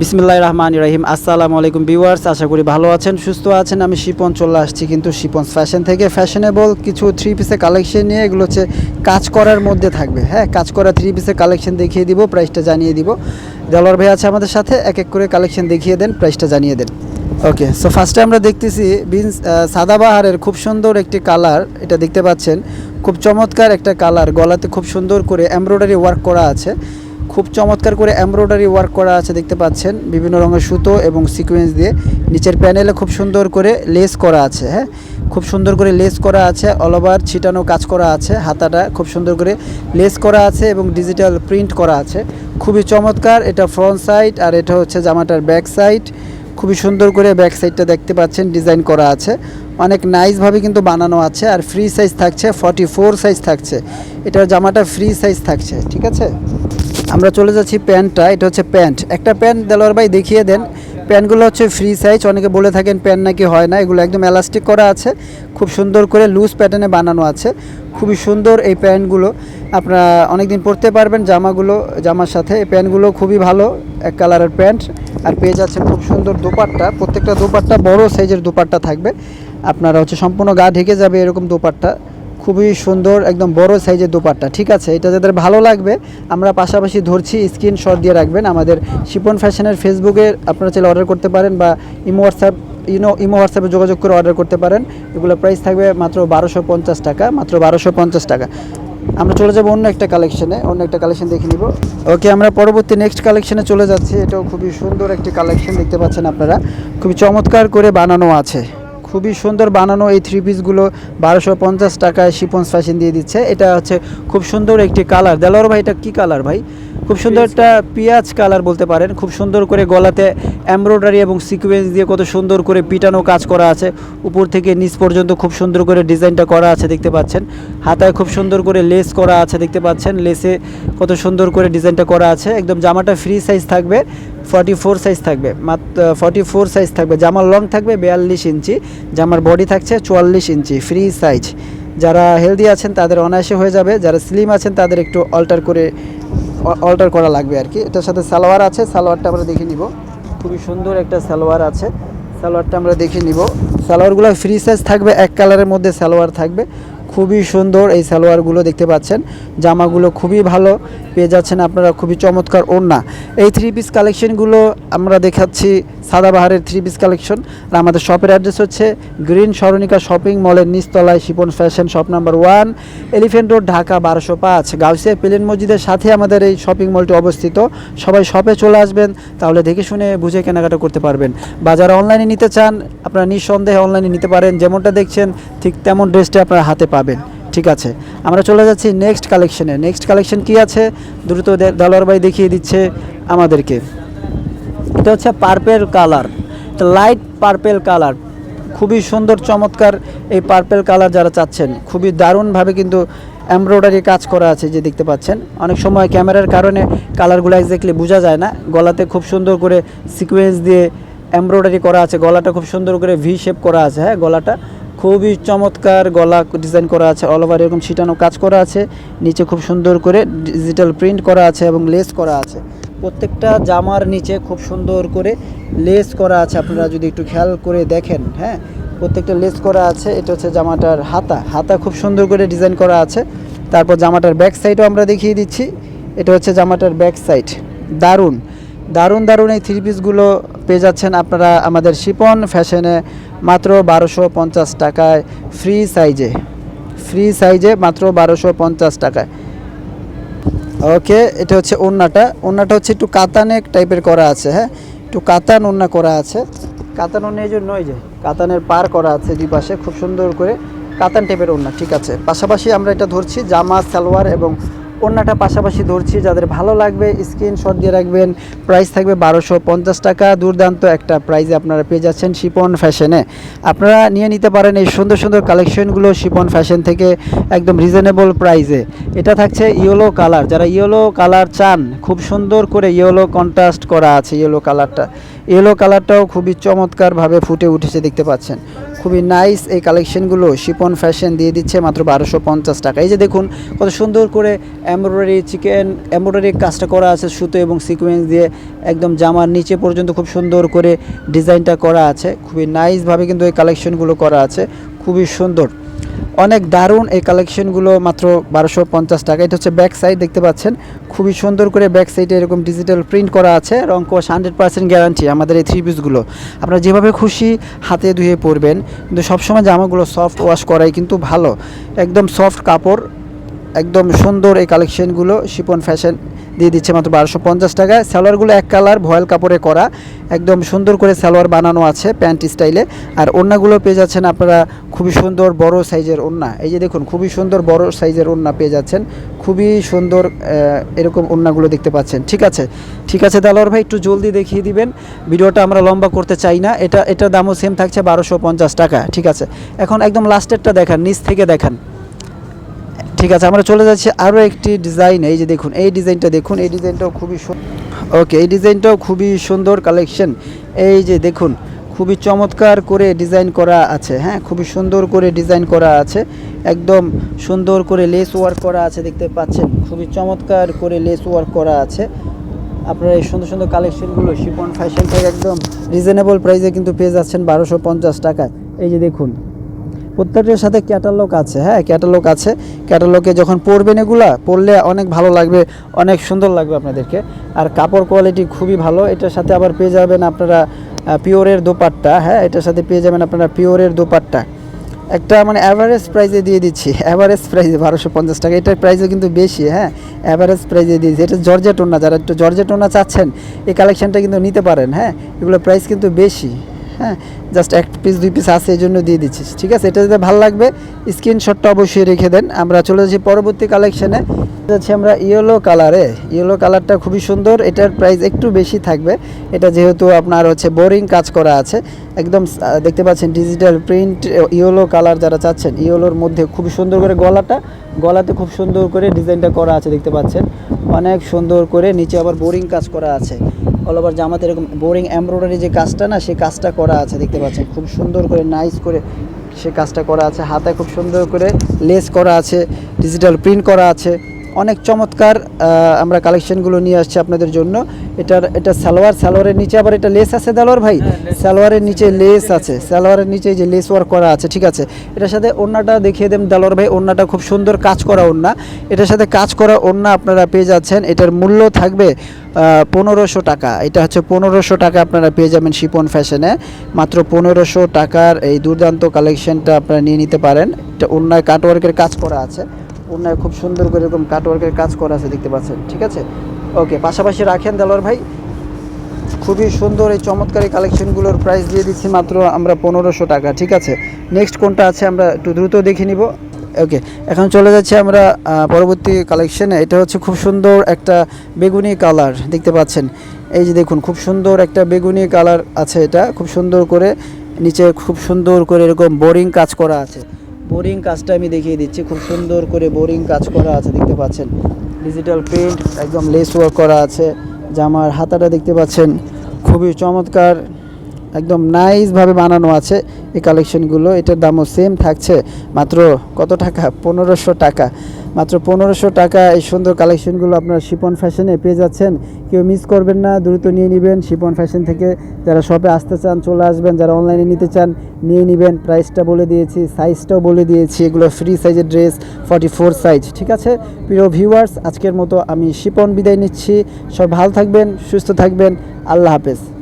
বিসমিল্লাহ রহমান রহিম। আসসালামু আলাইকুম ভিউয়ার্স, আশা করি ভালো আছেন, সুস্থ আছেন। আমি শিপন চলে আসছি কিন্তু শিপন ফ্যাশন থেকে। ফ্যাশনেবল কিছু থ্রি পিসের কালেকশন নিয়ে, এগুলো হচ্ছে কাজ করার মধ্যে থাকবে। হ্যাঁ কাজ করা থ্রি পিসের কালেকশন দেখিয়ে দিব প্রাইসটা জানিয়ে দিব। দেলোয়ার ভাই আছে আমাদের সাথে, এক এক করে কালেকশন দেখিয়ে দেন প্রাইসটা জানিয়ে দেন। ওকে সো ফার্স্টে আমরা দেখতেছি বিনস সাদাবাহারের খুব সুন্দর একটি কালার এটা দেখতে পাচ্ছেন। খুব চমৎকার একটা কালার গলাতে খুব সুন্দর করে এমব্রয়ডারি ওয়ার্ক করা আছে। খুব চমৎকার করে এমব্রয়ডারি ওয়ার্ক করা আছে, দেখতে পাচ্ছেন। বিভিন্ন রঙের সুতো এবং সিকোয়েন্স দিয়ে নিচের প্যানেলে খুব সুন্দর করে লেস করা আছে হ্যাঁ? খুব সুন্দর করে লেস করা আছে অল ওভার ছিটানো কাজ করা আছে, হাতাটা খুব সুন্দর করে লেস করা আছে এবং ডিজিটাল প্রিন্ট করা আছে। খুবই চমৎকার, এটা ফ্রন্ট সাইড আর এটা হচ্ছে জামাটার ব্যাক সাইড খুবই সুন্দর করে ব্যাক সাইডটা দেখতে পাচ্ছেন ডিজাইন করা আছে। অনেক নাইসভাবে কিন্তু বানানো আছে আর ফ্রি সাইজ থাকছে ফর্টি ফোর সাইজ থাকছে। এটার জামাটা ফ্রি সাইজ থাকছে, ঠিক আছে? আমরা চলে যাচ্ছি প্যান্টটা, এটা হচ্ছে প্যান্ট। একটা প্যান্ট দেলোয়ার ভাই দেখিয়ে দেন। প্যান্টগুলো হচ্ছে ফ্রি সাইজ অনেকে বলে থাকেন প্যান্ট নাকি হয় না, এগুলো একদম এলাস্টিক করা আছে। খুব সুন্দর করে লুজ প্যাটার্নে বানানো আছে। খুবই সুন্দর এই প্যান্টগুলো। আপনারা অনেকদিন পরতে পারবেন জামাগুলো, জামার সাথে। এই প্যান্টগুলো খুবই ভালো, এক কালারের প্যান্ট। আর পেয়ে যাচ্ছেন খুব সুন্দর দোপাট্টা। প্রত্যেকটা দোপাট্টা বড় সাইজের দোপাট্টা থাকবে। আপনারা হচ্ছে সম্পূর্ণ গা ঢেকে যাবে এরকম দোপাট্টা। খুবই সুন্দর, একদম বড় সাইজের দোপাট্টা, ঠিক আছে? এটা যাদের ভালো লাগবে, আমরা পাশাপাশি ধরছি স্ক্রিনশট দিয়ে রাখবেন। আমাদের শিপন ফ্যাশনের ফেসবুকে আপনারা চাইলে অর্ডার করতে পারেন বা ইমো হোয়াটসঅ্যাপ ইনো ইমো হোয়াটসঅ্যাপে যোগাযোগ করে অর্ডার করতে পারেন। এগুলো প্রাইস থাকবে মাত্র বারোশো পঞ্চাশ টাকা, মাত্র বারোশো পঞ্চাশ টাকা। আমরা চলে যাব অন্য একটা কালেকশনে অন্য একটা কালেকশন দেখে নিব। ওকে আমরা পরবর্তী নেক্সট কালেকশনে চলে যাচ্ছি। এটাও খুবই সুন্দর একটি কালেকশন দেখতে পাচ্ছেন আপনারা। খুবই চমৎকার করে বানানো আছে। খুবই সুন্দর বানানো এই থ্রি পিসগুলো বারোশো পঞ্চাশ টাকায় শিপন ফ্যাশন দিয়ে দিচ্ছে। এটা হচ্ছে খুব সুন্দর একটি কালার দেলোয়ার ভাই এটা কী কালার ভাই? খুব সুন্দর একটা পেঁয়াজ কালার বলতে পারেন। খুব সুন্দর করে গলাতে এমব্রয়ডারি এবং সিকোয়েন্স দিয়ে কত সুন্দর করে পিটানো কাজ করা আছে। উপর থেকে নিচ পর্যন্ত খুব সুন্দর করে ডিজাইনটা করা আছে দেখতে পাচ্ছেন। হাতায় খুব সুন্দর করে লেস করা আছে দেখতে পাচ্ছেন। লেসে কত সুন্দর করে ডিজাইনটা করা আছে। একদম জামাটা ফ্রি সাইজ থাকবে ফর্টি ফোর সাইজ থাকবে। মাত্র ফর্টি ফোর সাইজ থাকবে। জামার লং থাকবে বিয়াল্লিশ ইঞ্চি। জামার বডি থাকছে চুয়াল্লিশ ইঞ্চি ফ্রি সাইজ যারা হেলদি আছেন তাদের অনায়াসে হয়ে যাবে। যারা স্লিম আছেন তাদের একটু অল্টার করে অল্টার করা লাগবে আর কি এটার সাথে সালোয়ার আছে। সালোয়ারটা আমরা দেখে নিব। খুবই সুন্দর একটা সালোয়ার আছে। সালোয়ারটা আমরা দেখে নিব। সালোয়ারগুলো ফ্রি সাইজ থাকবে, এক কালারের মধ্যে সালোয়ার থাকবে। খুবই সুন্দর এই সালোয়ারগুলো দেখতে পাচ্ছেন। জামাগুলো খুবই ভালো। পেয়ে যাচ্ছেন আপনারা খুবই চমৎকার ওড়না। এই থ্রি পিস কালেকশনগুলো আমরা দেখাচ্ছি সাদাবাহারের থ্রি পিস কালেকশন আর আমাদের শপের অ্যাড্রেস হচ্ছে গ্রিন সরণিকা শপিং মলের নিচতলায় Shipon fashion shop number one elephant road Dhaka বারোশো পাঁচ। গাউসিয়া প্লেন মসজিদের সাথে আমাদের এই শপিং মলটি অবস্থিত। সবাই শপে চলে আসবেন, তাহলে দেখে শুনে বুঝে কেনাকাটা করতে পারবেন। বা যারা অনলাইনে নিতে চান, আপনারা নিঃসন্দেহে অনলাইনে নিতে পারেন। যেমনটা দেখছেন, ঠিক তেমন ড্রেসটি আপনারা হাতে পাবেন। ঠিক আছে। আমরা চলে যাচ্ছি নেক্সট কালেকশনে নেক্সট কালেকশন কি আছে? দ্রুত দালোয়ার ভাই দেখিয়ে দিচ্ছে আমাদেরকে। এটা হচ্ছে purple colour light purple colour খুবই সুন্দর, চমৎকার এই পার্পেল কালার যারা চাচ্ছেন। খুবই দারুণভাবে কিন্তু এমব্রয়ডারি কাজ করা আছে যে দেখতে পাচ্ছেন। অনেক সময় ক্যামেরার কারণে কালারগুলো এক্স্যাক্টলি বোঝা যায় না। গলাতে খুব সুন্দর করে সিকোয়েন্স দিয়ে এমব্রয়ডারি করা আছে। গলাটা খুব সুন্দর করে ভি শেপ করা আছে। হ্যাঁ গলাটা খুবই চমৎকার গলা ডিজাইন করা আছে অল ওভার এরকম ছিটানো কাজ করা আছে। নিচে খুব সুন্দর করে ডিজিটাল প্রিন্ট করা আছে এবং লেস করা আছে। প্রত্যেকটা জামার নিচে খুব সুন্দর করে লেস করা আছে, আপনারা যদি একটু খেয়াল করে দেখেন হ্যাঁ? প্রত্যেকটা লেস করা আছে, এটা হচ্ছে জামাটার হাতা। হাতা খুব সুন্দর করে ডিজাইন করা আছে। তারপর জামাটার ব্যাক সাইডও আমরা দেখিয়ে দিচ্ছি। এটা হচ্ছে জামাটার ব্যাক সাইড দারুণ। দারুণ দারুণ এই থ্রি পিসগুলো পেয়ে যাচ্ছেন আপনারা আমাদের শিপন ফ্যাশনে মাত্র বারোশো পঞ্চাশ টাকায় ফ্রি সাইজে ফ্রি সাইজে মাত্র বারোশো পঞ্চাশ টাকায়। ওকে এটা হচ্ছে ওন্নাটা। ওন্নাটা হচ্ছে একটু কাতানে টাইপের করা আছে হ্যাঁ? একটু কাতান ওন্না করা আছে। কাতান ওন্না এই জন্য যে, কাতানের পার করা আছে দুই পাশে, খুব সুন্দর করে কাতান টাইপের ওন্না, ঠিক আছে? পাশাপাশি আমরা এটা ধরছি জামা, সালোয়ার এবং ওন্নাটা পাশাপাশি ধরছি, যাদের ভালো লাগবে স্ক্রিনশট দিয়ে রাখবেন। প্রাইস থাকবে বারোশো পঞ্চাশ টাকা। দুর্দান্ত একটা প্রাইজে আপনারা পেয়ে যাচ্ছেন শিপন ফ্যাশনে আপনারা নিয়ে নিতে পারেন এই সুন্দর সুন্দর কালেকশনগুলো শিপন ফ্যাশন থেকে একদম রিজনেবল প্রাইজে এটা থাকছে ইয়েলো কালার যারা ইয়েলো কালার চান, খুব সুন্দর করে ইয়েলো কন্ট্রাস্ট করা আছে ইয়েলো কালারটা ইয়েলো কালারটাও খুবই চমৎকারভাবে ফুটে উঠেছে, দেখতে পাচ্ছেন। খুবই নাইস এই কালেকশনগুলো শিপন ফ্যাশন দিয়ে দিচ্ছে মাত্র বারোশো পঞ্চাশ টাকা। এই যে দেখুন, কত সুন্দর করে এমব্রয়ডারি চিকেন এমব্রয়ডারি কাজটা করা আছে সুতো এবং সিকোয়েন্স দিয়ে, একদম জামার নিচে পর্যন্ত খুব সুন্দর করে ডিজাইনটা করা আছে। খুবই নাইসভাবে কিন্তু এই কালেকশনগুলো করা আছে। খুবই সুন্দর। অনেক দারুণ এই কালেকশনগুলো মাত্র বারোশো পঞ্চাশ টাকা। এটা হচ্ছে ব্যাক সাইড দেখতে পাচ্ছেন? খুবই সুন্দর করে ব্যাক সাইডে এরকম ডিজিটাল প্রিন্ট করা আছে। রং কোশ হান্ড্রেড পার্সেন্ট গ্যারান্টি আমাদের এই থ্রি পিসগুলো আপনারা যেভাবে খুশি হাতে ধুয়ে পরবেন, কিন্তু সবসময় জামাগুলো সফট ওয়াশ করাই কিন্তু ভালো। একদম সফট কাপড়, একদম সুন্দর এই কালেকশনগুলো শিপন ফ্যাশন দিয়ে দিচ্ছে মাত্র বারোশো পঞ্চাশ টাকায়। সালোয়ারগুলো এক কালার, ভয়েল কাপড়ে করা। একদম সুন্দর করে সালোয়ার বানানো আছে প্যান্ট স্টাইলে। আর ওড়নাগুলো পেয়ে যাচ্ছেন আপনারা খুবই সুন্দর বড় সাইজের ওড়না এই যে দেখুন, খুবই সুন্দর বড় সাইজের ওড়না পেয়ে যাচ্ছেন। খুবই সুন্দর এরকম ওড়নাগুলো দেখতে পাচ্ছেন। ঠিক আছে? ঠিক আছে দালোয়ার ভাই, একটু জলদি দেখিয়ে দিবেন। ভিডিওটা আমরা লম্বা করতে চাই না। এটা এটার দামও সেম থাকছে বারোশো পঞ্চাশ টাকা ঠিক আছে? এখন একদম লাস্টেরটা দেখান, নিচ থেকে দেখান। ঠিক আছে, আমরা চলে যাচ্ছি আরও একটি ডিজাইন এই যে দেখুন, এই ডিজাইনটা দেখুন, এই ডিজাইনটাও খুবই ওকে এই ডিজাইনটাও খুবই সুন্দর কালেকশন এই যে দেখুন, খুবই চমৎকার করে ডিজাইন করা আছে হ্যাঁ? খুবই সুন্দর করে ডিজাইন করা আছে। একদম সুন্দর করে লেস ওয়ার্ক করা আছে, দেখতে পাচ্ছেন? খুবই চমৎকার করে লেস ওয়ার্ক করা আছে। আপনারা এই সুন্দর সুন্দর কালেকশনগুলো শিপন ফ্যাশন থেকে একদম রিজনেবল প্রাইসে কিন্তু পেয়ে যাচ্ছেন বারোশো পঞ্চাশ টাকায়। এই যে দেখুন প্রত্যেকটার সাথে ক্যাটালগ আছে হ্যাঁ ক্যাটালগ আছে। ক্যাটালগে যখন পরবেন এগুলা, পরলে অনেক ভালো লাগবে, অনেক সুন্দর লাগবে আপনাদেরকে। আর কাপড় কোয়ালিটি খুবই ভালো, এটার সাথে আবার পেয়ে যাবেন আপনারা পিওরের দোপাট্টা হ্যাঁ এটার সাথে পেয়ে যাবেন আপনারা পিওরের দোপাট্টা। একটা মানে অ্যাভারেজ প্রাইসে দিয়ে দিচ্ছি অ্যাভারেজ প্রাইসে বারোশো পঞ্চাশ টাকা, এটার প্রাইসও কিন্তু বেশি হ্যাঁ অ্যাভারেজ প্রাইসে দিয়েছি। এটা জর্জেটোনা যারা একটু জর্জেটোনা চাচ্ছেন, এই কালেকশানটা কিন্তু নিতে পারেন হ্যাঁ এগুলো প্রাইস কিন্তু বেশি। হ্যাঁ জাস্ট এক পিস দুই পিস আছে এই জন্য দিয়ে দিচ্ছি ঠিক আছে? এটা যদি ভালো লাগবে স্ক্রিনশটটা অবশ্যই রেখে দেন। আমরা চলে যাচ্ছি পরবর্তী কালেকশনে যাচ্ছি আমরা ইয়েলো কালারে ইয়েলো কালারটা খুবই সুন্দর, এটার প্রাইস একটু বেশি থাকবে। এটা যেহেতু আপনার হচ্ছে বোরিং কাজ করা আছে, একদম দেখতে পাচ্ছেন ডিজিটাল প্রিন্ট ইয়েলো কালার যারা চাচ্ছেন ইয়েলোর মধ্যে খুবই সুন্দর করে গলাটা, গলাতে খুব সুন্দর করে ডিজাইনটা করা আছে, দেখতে পাচ্ছেন। অনেক সুন্দর করে নিচে আবার বোরিং কাজ করা আছে। অল ওভার জামাতে এরকম বোরিং এমব্রয়ডারি যে কাজটা না, সেই কাজটা করা আছে, দেখতে পাচ্ছেন। খুব সুন্দর করে নাইস করে সে কাজটা করা আছে। হাতে খুব সুন্দর করে লেস করা আছে ডিজিটাল প্রিন্ট করা আছে। অনেক চমৎকার আমরা কালেকশনগুলো নিয়ে আসছি আপনাদের জন্য। এটার এটা সালোয়ার সালোয়ারের নিচে আবার এটা লেস আছে দালোয়ার ভাই? সালোয়ারের নিচে লেস আছে। সালোয়ারের নিচে যে লেস ওয়ার্ক করা আছে ঠিক আছে? এটার সাথে ওড়নাটা দেখিয়ে দেন দালোয়ার ভাই ওড়নাটা খুব সুন্দর কাজ করা ওড়না এটার সাথে কাজ করা ওড়না আপনারা পেয়ে যাচ্ছেন। এটার মূল্য থাকবে পনেরোশো টাকা। এটা হচ্ছে পনেরোশো টাকা আপনারা পেয়ে যাবেন শিপন ফ্যাশনে মাত্র পনেরোশো টাকার এই দুর্দান্ত কালেকশনটা আপনারা নিয়ে নিতে পারেন। এটা অন্যায় কাটওয়ার্কের কাজ করা আছে। অন্যায় খুব সুন্দর করে এরকম কাটওয়ার্কের কাজ করা আছে, দেখতে পাচ্ছেন, ঠিক আছে? ওকে পাশাপাশি রাখেন দেলোয়ার ভাই। খুবই সুন্দর এই চমৎকার কালেকশনগুলোর প্রাইস দিয়ে দিচ্ছি মাত্র আমরা পনেরোশো টাকা, ঠিক আছে? নেক্সট কোনটা আছে আমরা একটু দ্রুত দেখে নিব। ওকে এখন চলে যাচ্ছি আমরা পরবর্তী কালেকশনে এটা হচ্ছে খুব সুন্দর একটা বেগুনি কালার, দেখতে পাচ্ছেন? এই যে দেখুন, খুব সুন্দর একটা বেগুনি কালার আছে এটা। খুব সুন্দর করে নিচে খুব সুন্দর করে এরকম বোরিং কাজ করা আছে। বোরিং কাজটা আমি দেখিয়ে দিচ্ছি। খুব সুন্দর করে বোরিং কাজ করা আছে, দেখতে পাচ্ছেন। ডিজিটাল প্রিন্ট একদম লেস ওয়ার্ক করা আছে। জামার হাতাটা দেখতে পাচ্ছেন। খুবই চমৎকার। একদম নাইসভাবে বানানো আছে এই কালেকশনগুলো এটার দামও সেম থাকছে। মাত্র কত টাকা? পনেরোশো টাকা। মাত্র পনেরোশো টাকা এই সুন্দর কালেকশনগুলো আপনারা শিপন ফ্যাশনে পেয়ে যাচ্ছেন। কেউ মিস করবেন না, দ্রুত নিয়ে নেবেন। শিপন ফ্যাশন থেকে যারা শপে আসতে চান, চলে আসবেন। যারা অনলাইনে নিতে চান, নিয়ে নেবেন। প্রাইসটা বলে দিয়েছি সাইজটাও বলে দিয়েছি। এগুলো ফ্রি সাইজের ড্রেস ফর্টি ফোর সাইজ ঠিক আছে? প্রিয় ভিউয়ার্স আজকের মতো আমি শিপন বিদায় নিচ্ছি। সব ভালো থাকবেন, সুস্থ থাকবেন। আল্লাহ হাফেজ।